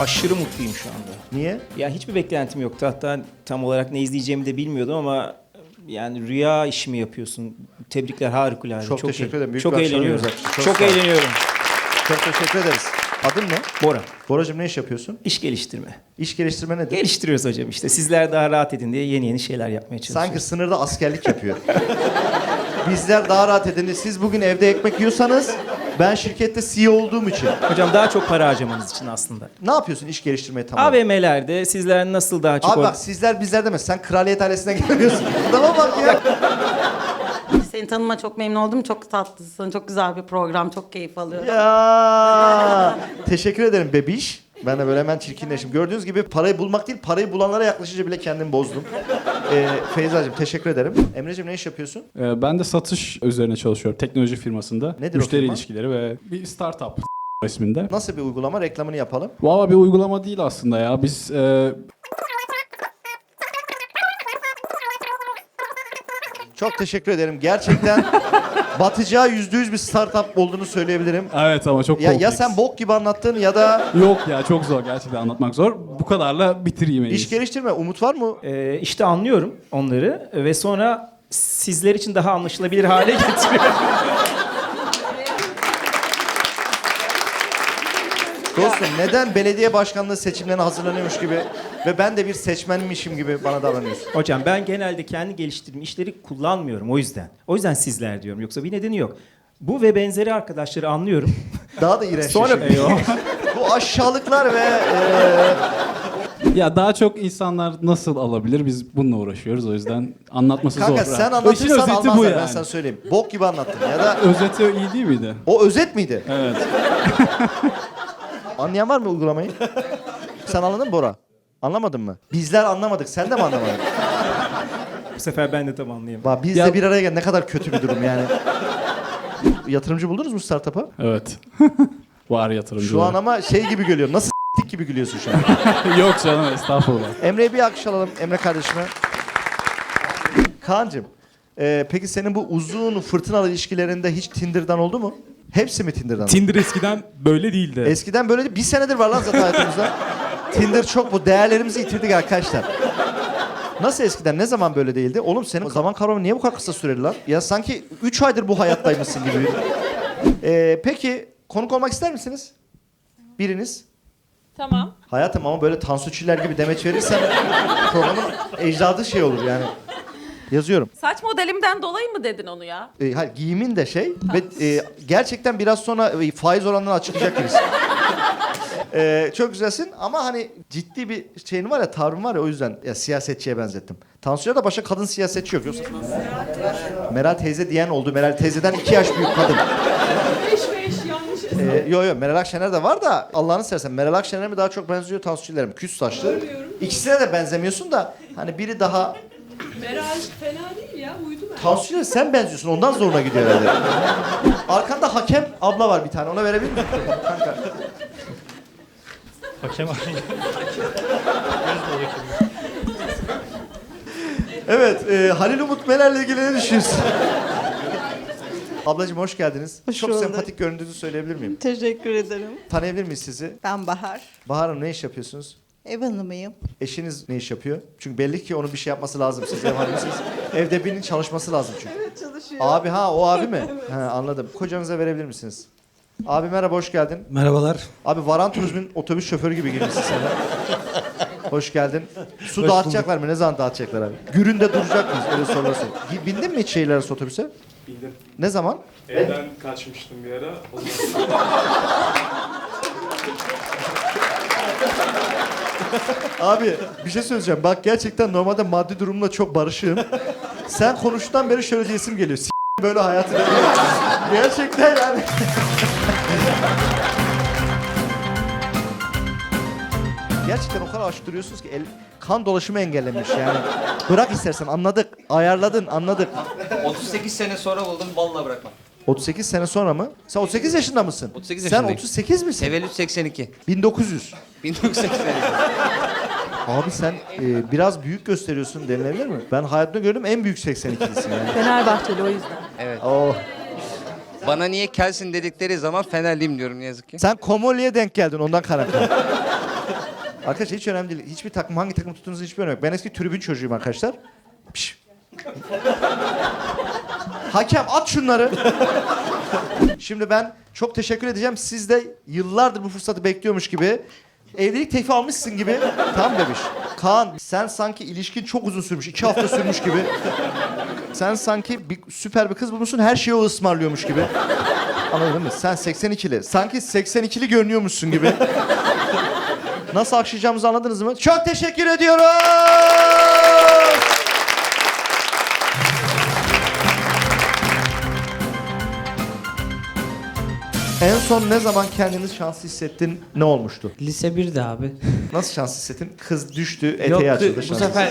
Aşırı mutluyum şu anda. Niye? Ya hiçbir beklentim yoktu. Hatta tam olarak ne izleyeceğimi de bilmiyordum ama yani rüya işimi yapıyorsun. Tebrikler harikulade. Çok teşekkür ederim. Büyük çok eğleniyorum. Çok, Çok eğleniyorum. Çok teşekkür ederiz. Adın ne? Bora. Boracığım ne iş yapıyorsun? İş geliştirme. İş geliştirme nedir? Geliştiriyoruz hocam işte. Sizler daha rahat edin diye yeni yeni şeyler yapmaya çalışıyoruz. Sanki sınırda askerlik yapıyor. Bizler daha rahat edin. Siz bugün evde ekmek yiyorsanız ben şirkette CEO olduğum için. Hocam daha çok para harcamanız için aslında. Ne yapıyorsun iş geliştirmeye tamam? AVM'lerde sizler nasıl daha çok... Abi bak sizler bizler demez. Sen kraliyet ailesine gelmiyorsun. Adama bak ya. Seni tanıma çok memnun oldum. Çok tatlısın. Çok güzel bir program. Çok keyif alıyorum. ya. Teşekkür ederim bebiş. Ben de böyle hemen çirkinleştim. Gördüğünüz gibi parayı bulmak değil, parayı bulanlara yaklaşınca bile kendimi bozdum. Ee, Feyza'cığım teşekkür ederim. Emre'cim ne iş yapıyorsun? Ee, Ben de satış üzerine çalışıyorum teknoloji firmasında. Nedir o Müşteri firma? ilişkileri ve bir startup isminde. Nasıl bir uygulama? Reklamını yapalım. Valla bir uygulama değil aslında ya. Biz e, Çok teşekkür ederim. Gerçekten batacağı yüzde yüz bir startup olduğunu söyleyebilirim. evet ama çok Ya, ya kompleks. sen bok gibi anlattın ya da Yok ya çok zor gerçekten anlatmak zor. Bu kadarla bitireyim en iş iyisi. geliştirme. Umut var mı? Ee, işte anlıyorum onları ve sonra sizler için daha anlaşılabilir hale getiriyorum. Dostum neden belediye başkanlığı seçimlerine hazırlanıyormuş gibi ve ben de bir seçmenmişim gibi bana davranıyorsun? Hocam ben genelde kendi geliştirdiğim işleri kullanmıyorum o yüzden. O yüzden sizler diyorum. Yoksa bir nedeni yok. Bu ve benzeri arkadaşları anlıyorum. Daha da iğrenç. Sonra Bu aşağılıklar ve e, Ya daha çok insanlar nasıl alabilir biz bununla uğraşıyoruz o yüzden anlatması kanka zor. sen İşin anlatırsan özeti almazlar bu ben yani. sana söyleyeyim. Bok gibi anlattın ya da Özeti iyi değil miydi? o özet miydi? Evet. Anlayan var mı uygulamayı? Sen anladın mı Bora? Anlamadın mı? Bizler anlamadık. Sen de mi anlamadın? bu sefer ben de tam anlayayım. Bak biz Ya- de bir araya gel ne kadar kötü bir durum yani. Yatırımcı buldunuz mu startup'a? Evet. Var yatırımcı. Şu an ama şey gibi gülüyorum. Nasıl s**tik gibi gülüyorsun şu an. Yok canım estağfurullah. Emre'ye bir alkış alalım. Emre kardeşime. Kaan'cığım. e, peki senin bu uzun fırtınalı ilişkilerinde hiç Tinder'dan oldu mu? Hepsi mi Tinder'dan? Tinder eskiden böyle değildi. Eskiden böyle değil. Bir senedir var lan zaten hayatımızda. Tinder çok bu. Değerlerimizi yitirdik arkadaşlar. Nasıl eskiden? Ne zaman böyle değildi? Oğlum senin zaman kavramı niye bu kadar kısa süreli lan? Ya sanki 3 aydır bu hayattaymışsın gibi. Ee, peki konuk olmak ister misiniz? Biriniz. Tamam. Hayatım ama böyle Tansu Çiller gibi demeç verirsen programın ecdadı şey olur yani. Yazıyorum. Saç modelimden dolayı mı dedin onu ya? E, hayır, giyimin de şey ve e, gerçekten biraz sonra e, faiz oranlarını açıklayacak gibisin. E, çok güzelsin ama hani ciddi bir şeyin var ya tavrın var ya o yüzden ya, siyasetçiye benzettim. Tansu'ya da başka kadın siyasetçi yok. Yoksa... Meral teyze diyen oldu. Meral teyzeden iki yaş büyük kadın. 5 5 yanlış. Ee, yo yo Meral Akşener de var da Allah'ını seversen Meral Akşener mi daha çok benziyor Tansu Çiller'e mi? Küs saçlı. İkisine de benzemiyorsun da hani biri daha Meral fena değil ya uydu ben. Tansu Çiller sen benziyorsun ondan zoruna gidiyor herhalde. Arkanda hakem abla var bir tane ona verebilir miyim? Kanka. Hakem Evet e, Halil Umut Meler'le ilgili ne düşünüyorsun? Ablacığım hoş geldiniz. Hoş Çok bulduk. sempatik göründüğünüzü söyleyebilir miyim? Teşekkür ederim. Tanıyabilir miyiz sizi? Ben Bahar. Bahar Hanım ne iş yapıyorsunuz? Ev hanımıyım. Eşiniz ne iş yapıyor? Çünkü belli ki onun bir şey yapması lazım. Siz ev hanımısınız. Evde birinin çalışması lazım çünkü. Evet çalışıyor. Abi ha o abi mi? Ha, anladım. Kocanıza verebilir misiniz? Abi merhaba hoş geldin. Merhabalar. Abi Varan Turizm'in otobüs şoförü gibi girmişsin sen de. Hoş geldin. Su dağıtacaklar mı? Ne zaman dağıtacaklar abi? Güründe duracak mıyız? Öyle sorular sor. Gi- Bindin mi hiç şehirler arası otobüse? Bildim. Ne zaman? Evden kaçmıştım bir ara. O zaman Abi bir şey söyleyeceğim. Bak gerçekten normalde maddi durumla çok barışığım. Sen konuştuğundan beri şöyle diyesim geliyor. S- böyle hayatı. Gerçekten yani. Gerçekten o kadar aşık duruyorsunuz ki el, kan dolaşımı engellemiş yani. Bırak istersen anladık. Ayarladın anladık. 38 sene sonra buldum vallahi bırakmam. 38 sene sonra mı? Sen 38 yaşında mısın? 38 Sen yaşındayım. 38 misin? Tevelüt 82. 1900. 1982. Abi sen e, biraz büyük gösteriyorsun denilebilir mi? Ben hayatımda gördüm en büyük 82'lisin yani. Fenerbahçeli o yüzden. Evet. Oh. Bana niye kelsin dedikleri zaman Fenerliyim diyorum ne yazık ki. Sen Komolye'ye denk geldin ondan kaynaklı. Arkadaşlar hiç önemli değil. Hiçbir takım hangi takım tuttuğunuzun hiçbir önemi yok. Ben eski tribün çocuğuyum arkadaşlar. Piş. Hakem at şunları. Şimdi ben çok teşekkür edeceğim. Siz de yıllardır bu fırsatı bekliyormuş gibi. Evlilik teklifi almışsın gibi. Tamam bebiş. Kaan sen sanki ilişkin çok uzun sürmüş. iki hafta sürmüş gibi. Sen sanki bir, süper bir kız bulmuşsun. Her şeyi o ısmarlıyormuş gibi. Anladın mı? Sen 82'li. Sanki 82'li görünüyormuşsun gibi. Nasıl akşayacağımızı anladınız mı? Çok teşekkür ediyorum. En son ne zaman kendiniz şanslı hissettin? Ne olmuştu? Lise 1'de abi. Nasıl şanslı hissettin? Kız düştü, eteği Yok açıldı. bu şanslı. sefer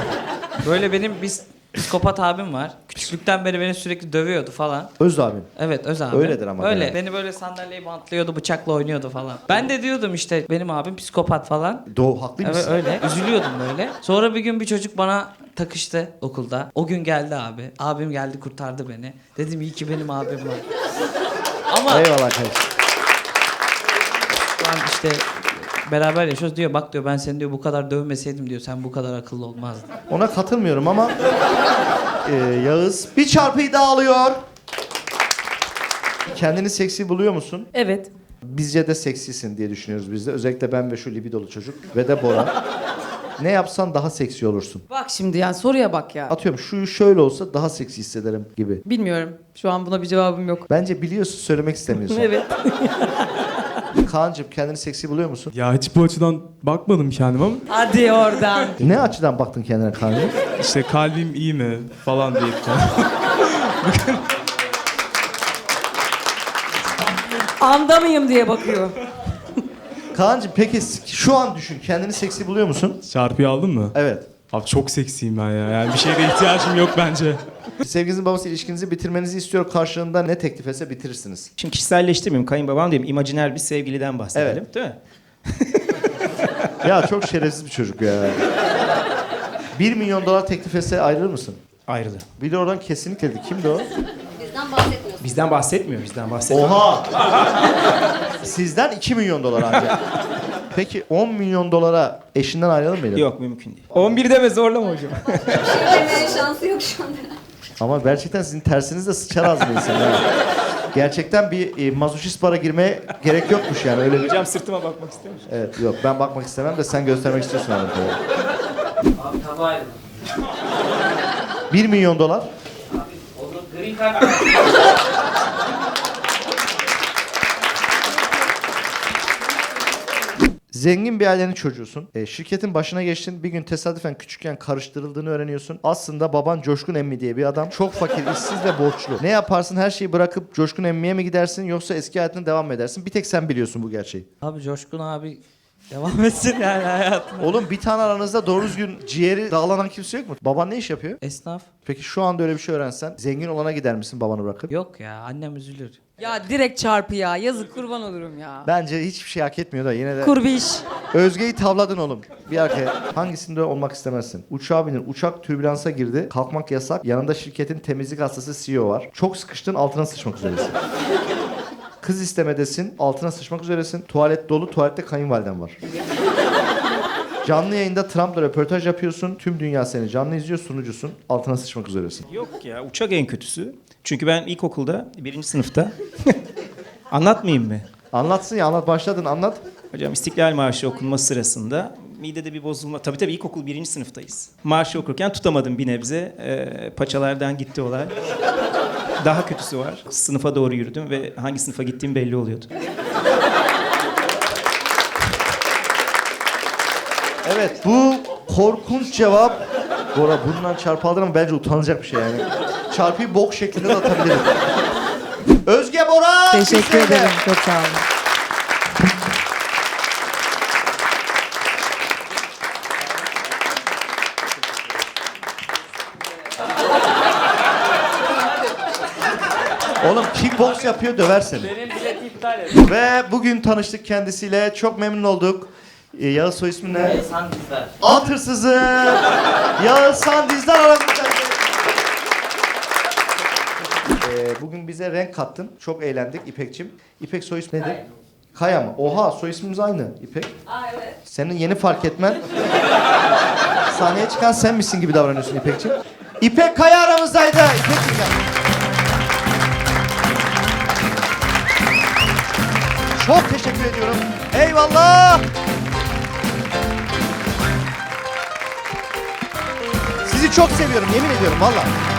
böyle benim biz psikopat abim var. Küçüklükten beri beni sürekli dövüyordu falan. Öz abin. Evet Öz abi. Öyledir ama Öyle. yani. Beni böyle sandalyeye bantlıyordu, bıçakla oynuyordu falan. Ben de diyordum işte benim abim psikopat falan. Doğu haklıymışsın. Evet öyle. Üzülüyordum böyle. Sonra bir gün bir çocuk bana takıştı okulda. O gün geldi abi. Abim geldi kurtardı beni. Dedim iyi ki benim abim var. Ama Eyvallah arkadaş. şu an işte beraber yaşıyoruz diyor. Bak diyor ben seni diyor bu kadar dövmeseydim diyor. Sen bu kadar akıllı olmazdın. Ona katılmıyorum ama e, Yağız bir çarpıyı daha alıyor. Kendini seksi buluyor musun? Evet. Bizce de seksisin diye düşünüyoruz biz de. Özellikle ben ve şu libidolu çocuk ve de Bora. Ne yapsan daha seksi olursun. Bak şimdi yani soruya bak ya. Atıyorum şu şöyle olsa daha seksi hissederim gibi. Bilmiyorum. Şu an buna bir cevabım yok. Bence biliyorsun söylemek istemiyorsun. Evet. Kaan'cığım kendini seksi buluyor musun? Ya hiç bu açıdan bakmadım kendim ama Hadi oradan. Ne açıdan baktın kendine Kaan'cığım? işte kalbim iyi mi falan diye. Anda mıyım diye bakıyor. Kaan'cığım peki şu an düşün kendini seksi buluyor musun? Çarpıyı aldın mı? Evet. Abi çok seksiyim ben ya. Yani bir şeye de ihtiyacım yok bence. Sevginizin babası ilişkinizi bitirmenizi istiyor. Karşılığında ne teklif etse bitirirsiniz. Şimdi kişiselleştirmeyeyim. Kayınbabam diyeyim. imajiner bir sevgiliden bahsedelim. Evet. Değil mi? Ya çok şerefsiz bir çocuk ya. 1 milyon dolar teklif etse ayrılır mısın? Ayrılır. Biri oradan kesinlikle dedi. Kimdi o? Bizden bahsetmiyor. Bizden bahsetmiyor. Oha! Sizden 2 milyon dolar ancak. Peki 10 milyon dolara eşinden ayrılır mıydın? Yok mümkün değil. 11 deme zorlama hocam. Demeye şansı yok şu anda. Ama gerçekten sizin tersinizde sıçar az bir insan. ha. Gerçekten bir e, mazoşist bara girmeye gerek yokmuş yani öyle bir... hocam sırtıma bakmak ister misin? Evet yok ben bakmak istemem de sen göstermek istiyorsun abi. Abi ayrılın. 1 milyon dolar. Onu green card Zengin bir ailenin çocuğusun. E, şirketin başına geçtin. Bir gün tesadüfen küçükken karıştırıldığını öğreniyorsun. Aslında baban Coşkun Emmi diye bir adam. Çok fakir, işsiz ve borçlu. Ne yaparsın? Her şeyi bırakıp Coşkun Emmi'ye mi gidersin yoksa eski hayatına devam mı edersin? Bir tek sen biliyorsun bu gerçeği. Abi Coşkun abi devam etsin yani hayatına. Oğlum bir tane aranızda doğru düzgün ciğeri dağlanan kimse yok mu? Baban ne iş yapıyor? Esnaf. Peki şu anda öyle bir şey öğrensen zengin olana gider misin babanı bırakıp? Yok ya annem üzülür. Ya direkt çarpı ya. Yazık kurban olurum ya. Bence hiçbir şey hak etmiyor da yine de. Kurbiş. Özge'yi tavladın oğlum. Bir arkaya. Hangisinde olmak istemezsin? Uçağa binin. Uçak türbülansa girdi. Kalkmak yasak. Yanında şirketin temizlik hastası CEO var. Çok sıkıştın altına sıçmak üzeresin. Kız istemedesin. Altına sıçmak üzeresin. Tuvalet dolu. Tuvalette kayınvaliden var. Canlı yayında Trump'la röportaj yapıyorsun. Tüm dünya seni canlı izliyor. Sunucusun. Altına sıçmak üzeresin. Yok ya uçak en kötüsü. Çünkü ben ilkokulda birinci sınıfta anlatmayayım mı? Anlatsın ya anlat başladın anlat. Hocam İstiklal Marşı okunma sırasında midede bir bozulma. Tabii tabii ilkokul birinci sınıftayız. Marşı okurken tutamadım bir nebze. Ee, paçalardan gitti olay. Daha kötüsü var. Sınıfa doğru yürüdüm ve hangi sınıfa gittiğim belli oluyordu. Evet bu korkunç cevap. Bora bundan çarpı aldın ama bence utanılacak bir şey yani. Çarpıyı bok şeklinde de atabilirim. Özge Bora! Teşekkür bizlerle. ederim. Çok sağ olun. Oğlum kickbox yapıyor döver seni. Benim bileti iptal et. Ve bugün tanıştık kendisiyle. Çok memnun olduk. Ee, Yağız soy ismi ne? Sandizler. At hırsızı. Yağız Sandiz'den aramızda. Ee, bugün bize renk kattın. Çok eğlendik İpekçim. İpek soy ismi nedir? Kaya mı? Oha soy ismimiz aynı İpek. Aa evet. Senin yeni fark etmen. Sahneye çıkan sen misin gibi davranıyorsun İpekciğim. İpek Kaya aramızdaydı. İpekciğim gel. Çok teşekkür ediyorum. Eyvallah. Çok seviyorum yemin ediyorum valla.